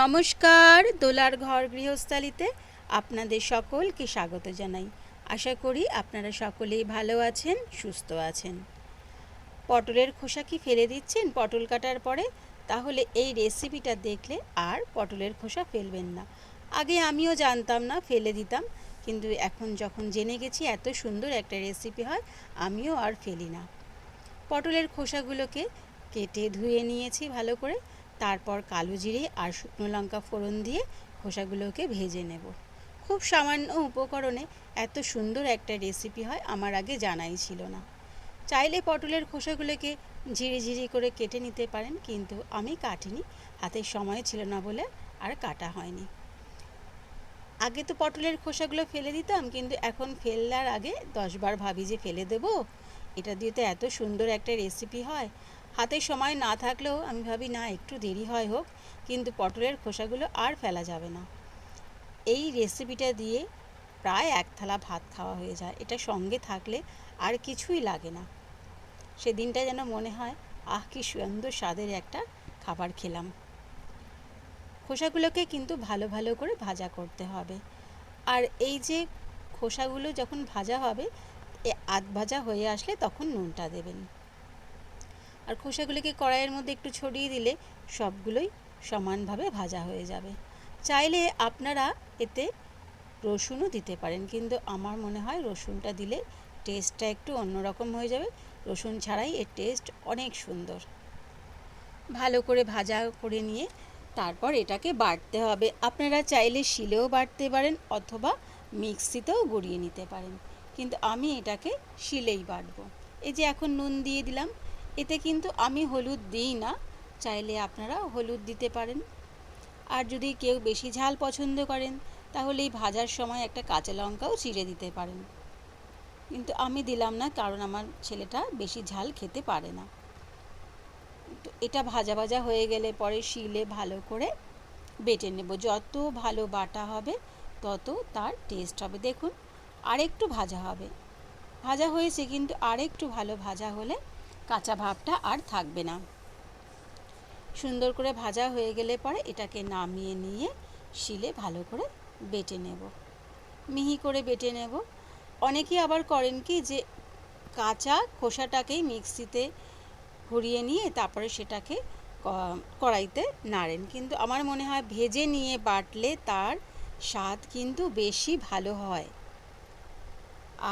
নমস্কার, দোলার ঘর গৃহস্থালিতে আপনাদের সকলকে স্বাগত জানাই। আশা করি আপনারা সকলেই ভালো আছেন, সুস্থ আছেন। পটলের খোসা কি ফেলে দিচ্ছেন? পটল কাটার পরে? তাহলে এই রেসিপিটা দেখলে আর পটলের খোসা ফেলবেন না। আগে আমিও জানতাম না, ফেলে দিতাম। কিন্তু এখন যখন জেনে গেছি এত সুন্দর একটা রেসিপি হয়, আমিও আর ফেলি না। পটলের খোসাগুলোকে কেটে ধুয়ে নিয়েছি ভালো করে। তারপর কালো জিরে আর শুকনো লঙ্কা ফোড়ন দিয়ে খোসাগুলোকে ভেজে নেব। খুব সামান্য উপকরণে এত সুন্দর একটা রেসিপি হয় আমার আগে জানাই ছিল না। চাইলে পটলের খোসাগুলোকে ঝিরি ঝিরি করে কেটে নিতে পারেন, কিন্তু আমি কাটিনি, হাতে সময় ছিল না বলে আর কাটা হয়নি। আগে তো পটলের খোসাগুলো ফেলে দিতাম, কিন্তু এখন ফেললার আগে দশবার ভাবি যে ফেলে দেবো। এটা দিয়ে তো এত সুন্দর একটা রেসিপি হয়। হাতে সময় না থাকলেও আমি ভাবি, না, একটু দেরি হয় হোক, কিন্তু পটলের খোসাগুলো আর ফেলা যাবে না। এই রেসিপিটা দিয়ে প্রায় এক থালা ভাত খাওয়া হয়ে যায়। এটা সঙ্গে থাকলে আর কিছুই লাগে না। সেদিনটা যেন মনে হয়, আহ, কি সুন্দর স্বাদের একটা খাবার খেলাম। খোসাগুলোকে কিন্তু ভালো ভালো করে ভাজা করতে হবে। আর এই যে খোসাগুলো যখন ভাজা হবে, এ আধ ভাজা হয়ে আসলে তখন নুনটা দেবেন। আর খোসাগুলিকে কড়াইয়ের মধ্যে একটু ছড়িয়ে দিলে সবগুলোই সমানভাবে ভাজা হয়ে যাবে। চাইলে আপনারা এতে রসুনও দিতে পারেন, কিন্তু আমার মনে হয় রসুনটা দিলে টেস্টটা একটু অন্যরকম হয়ে যাবে। রসুন ছাড়াই এর টেস্ট অনেক সুন্দর। ভালো করে ভাজা করে নিয়ে তারপর এটাকে বাটতে হবে। আপনারা চাইলে শিলেও বাটতে পারেন অথবা মিক্সিতেও গুঁড়িয়ে নিতে পারেন। কিন্তু আমি এটাকে শিলেই বাটবো। এই যে এখন নুন দিয়ে দিলাম এতে কিন্তু আমি হলুদ দিই না, চাইলে আপনারা হলুদ দিতে পারেন। আর যদি কেউ বেশি ঝাল পছন্দ করেন তাহলে এই ভাজার সময় একটা কাঁচা লঙ্কাও চিড়ে দিতে পারেন। কিন্তু আমি দিলাম না, কারণ আমার ছেলেটা বেশি ঝাল খেতে পারে না। তো এটা ভাজা ভাজা হয়ে গেলে পরে শিলে ভালো করে বেটে নেব। যত ভালো বাটা হবে, তত তার টেস্ট হবে। দেখুন, আরেকটু ভাজা হবে। ভাজা হয়েছে কিন্তু আরেকটু ভালো ভাজা হলে কাঁচা ভাবটা আর থাকবে না। সুন্দর করে ভাজা হয়ে গেলে পরে এটাকে নামিয়ে নিয়ে শিলে ভালো করে বেটে নেব। মিহি করে বেটে নেব। অনেকেই আবার করেন কি যে কাঁচা খোসাটাকেই মিক্সিতে ঘুরিয়ে নিয়ে তারপরে সেটাকে কড়াইতে নাড়েন। কিন্তু আমার মনে হয় ভেজে নিয়ে বাটলে তার স্বাদ কিন্তু বেশি ভালো হয়।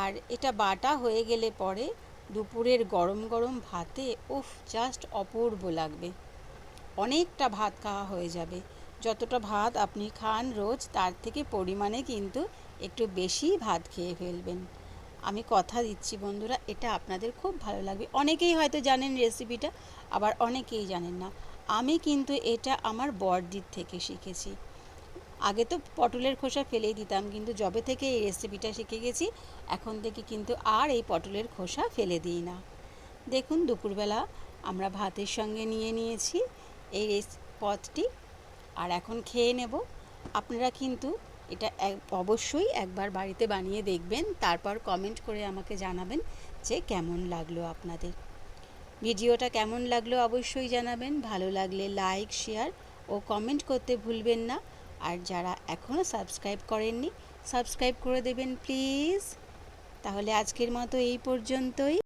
আর এটা বাটা হয়ে গেলে পরে দুপুরের গরম গরম ভাতে, উফ জাস্ট অপূর্ব লাগবে। অনেকটা ভাত খাওয়া হয়ে যাবে। যতটা ভাত আপনি খান রোজ, তার থেকে পরিমাণে কিন্তু একটু বেশি ভাত খেয়ে ফেলবেন। আমি কথা দিচ্ছি বন্ধুরা, এটা আপনাদের খুব ভালো লাগবে। অনেকেই হয়তো জানেন রেসিপিটা আবার অনেকেই জানেন না। আমি কিন্তু এটা আমার বড়দির থেকে শিখেছি। আগে তো পটলের খোসা ফেলেই দিতাম, কিন্তু যবে থেকে এই রেসিপিটা শিখে গেছি, এখন থেকে কিন্তু আর এই পটলের খোসা ফেলে দিই না। দেখুন, দুপুরবেলা আমরা ভাতের সঙ্গে নিয়ে নিয়েছি এই পদটি, আর এখন খেয়ে নেব। আপনারা কিন্তু এটা অবশ্যই একবার বাড়িতে বানিয়ে দেখবেন, তারপর কমেন্ট করে আমাকে জানাবেন যে কেমন লাগল আপনাদের। ভিডিওটা কেমন লাগল অবশ্যই জানাবেন, ভালো লাগলে লাইক শেয়ার ও কমেন্ট করতে ভুলবেন না। আর যারা এখনও সাবস্ক্রাইব করেননি সাবস্ক্রাইব করে দেবেন প্লিজ তাহলে আজকের মতো এই পর্যন্তই।